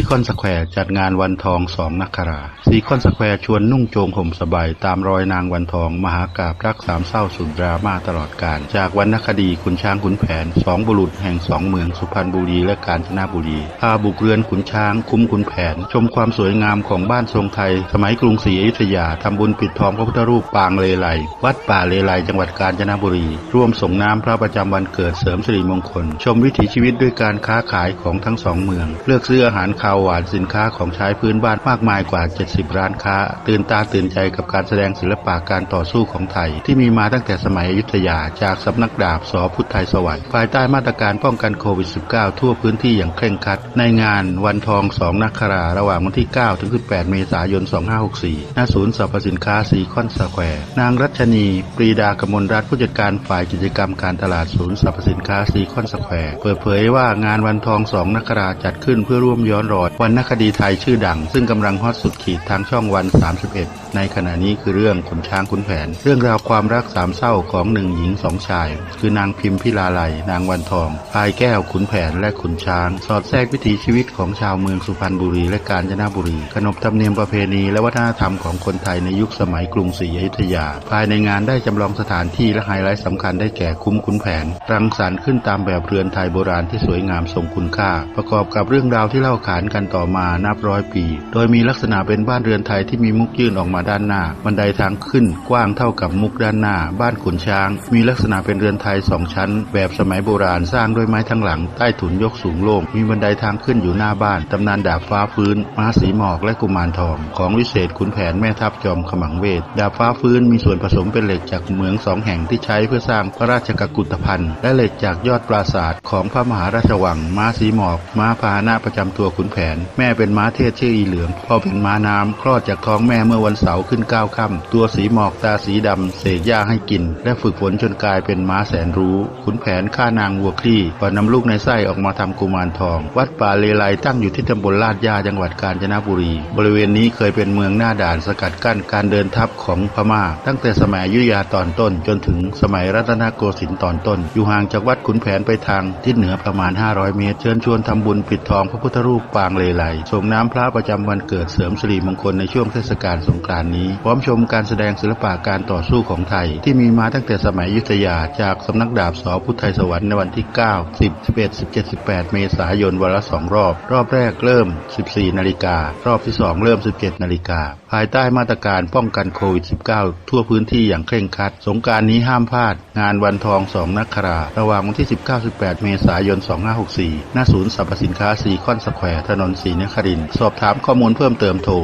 ซีคอนสแควร์จัดงานวันทองสองนักคราซีคอนสแควร์ชวนนุ่งโจงห่มสบายตามรอยนางวันทอง มหากาบรักสามเศร้าสุดดราม่าตลอดการจากวรรณคดีขุนช้างขุนแผนสองบุรุษแห่งสองเมืองสุพรรณบุรีและกาญจนบุรีพาบุกเรือนขุนช้างคุ้มขุนแผน ชมความสวยงามของบ้านทรงไทย สมัยกรุงศรีอยุธยาทำบุญปิดทองพระพุทธรูปปางเลไลวัดป่าเลไลจังหวัดกาญจนบุรี ร่วมส่งน้ำพระประจำวันเกิดเสริมสิริมงคล ชมวิถีชีวิตด้วยการค้าขายของทั้งสองเมือง เลือกซื้ออาหารคาวหวานสินค้าของใช้พื้นบ้านมากมายกว่า 70 ร้านค้า ตื่นตาตื่นใจกับการแสดงศิลปะการต่อสู้ของไทย ที่มีมาตั้งแต่สมัยอยุธยาจากสำนักดาบสอพุทธไทยสวัสดิ์ภายใต้มาตรการป้องกันโควิด -19 ทั่วพื้นที่อย่างเคร่งครัด ในงานวันทองสองนักคราระหว่างวันที่ 9 ถึง 18 เมษายน 2564 ณ ศูนย์สรรพสินค้าซีคอนสแควร์ นางรัชนี ปรีดากมลรัตน์ผู้จัดการฝ่ายกิจกรรมการตลาดศูนย์สรรพสินค้าซีคอนสแควร์ เปิดเผยว่างานวันทองสองนักราจัดขึ้นเพื่อร่วมย้อนรอยวันนคดีไทยชื่อดัง ซึ่งกำลังฮอตสุดขีดทางช่องวัน 31 ในขณะนี้คือเรื่องขุนช้างขุนแผน เรื่องราวความรักสามเศร้าของหนึ่งหญิงสองชาย คือนางพิมพิลาไลยนางวันทอง พายแก้วขุนแผนและขุนช้าง สอดแทรกวิถีชีวิตของชาวเมืองสุพรรณบุรีและกาญจนบุรี ขนบธรรมเนียมประเพณีและวัฒนธรรมของคนไทยในยุคสมัยกรุงศรีอยุธยา ภายในงานได้จำลองสถานที่และไฮไลท์สำคัญได้แก่คุ้มขุนแผน รังสรรค์ขึ้นตามแบบเรือนไทยโบราณที่สวยงามทรงคุณค่า ประกอบกับเรื่องราวที่เล่าขานกันต่อมานับร้อยปี โดยมีลักษณะเป็นบ้านเรือนไทยที่มีมุกยื่นออกมาด้านหน้า บันไดทางขึ้นกว้างเท่ากับมุกด้านหน้า บ้านขุนช้าง มีลักษณะเป็นเรือนไทยสองชั้น แบบสมัยโบราณสร้างด้วยไม้ทั้งหลัง ใต้ถุนยกสูงโล่งมีบันไดทางขึ้นอยู่หน้าบ้านตำนานดาบฟ้าฟื้นม้าสีหมอกและกุมารทอง ของวิเศษขุนแผนแม่ทัพจอมขมังเวทดาบฟ้าฟื้นมีส่วนผสมเป็นเหล็กจากเหมืองสองแห่งที่ใช้เพื่อสร้างพระราชกกุฏภัณฑ์และเหล็กจากยอดปราสาทของพระมหาราชวัง ม้าสีหมอก ม้าพาหนะประจำตัวขุนแผนแม่เป็นม้าเทศชื่ออีเหลืองพ่อเป็นม้าน้ำคลอดจากท้องแม่เมื่อวันเสาร์ขึ้นเก้าค่ำตัวสีหมอกตาสีดำเสกหญ้าให้กิน และฝึกฝนจนกลายเป็นม้าแสนรู้ ขุนแผนฆ่านางวัวคลี่ก่อนนำลูกในไส้ออกมาทำกุมารทอง วัดป่าเลไลตั้งอยู่ที่ตำบลลาดยาจังหวัดกาญจนบุรี บริเวณนี้เคยเป็นเมืองหน้าด่านสกัดกั้นการเดินทัพของพม่า ตั้งแต่สมัยยุธยาตอนต้น จนถึงสมัยรัตนโกสินทร์ตอนต้น อยู่ห่างจากวัดขุนแผนไปทางทิศเหนือประมาณ 500 เมตร เชิญชวนทำบุญปิดทองพระพุทธรูปปางเลไลส่งน้ำพระประจำวันเกิดเสริมสิริมงคลในช่วงเทศกาลสงกรานต์นี้ พร้อมชมการแสดงศิลปะการต่อสู้ของไทย ที่มีมาตั้งแต่สมัยยุทธยา จากสำนักดาบสอพุทธไทยสวรรค์ในวันที่ 9 10 11 17 18 เมษายนวันละสองรอบ รอบแรกเริ่ม 14 นาฬิกา รอบที่ 2 เริ่ม 17 นาฬิกา ภายใต้มาตรการป้องกันโควิด -19 ทั่วพื้นที่อย่างเคร่งครัด สงกรารนี้ห้ามพลาด งานวันทองสองนักครา ระหว่างวันที่ 19-18 เมษายน 2564 หน้าศูนย์สรรพสินค้าซีคอนสแควร์ถนนศรีนครินสอบถามข้อมูลเพิ่มเติมโทร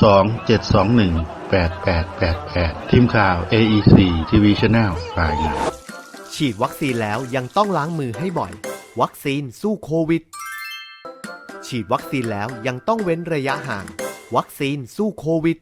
02 721 8888 ทีมข่าว AEC TV Channel รายงานฉีดวัคซีนแล้วยังต้องล้างมือให้บ่อย วัคซีนสู้โควิด ฉีดวัคซีนแล้วยังต้องเว้นระยะห่าง วัคซีนสู้โควิด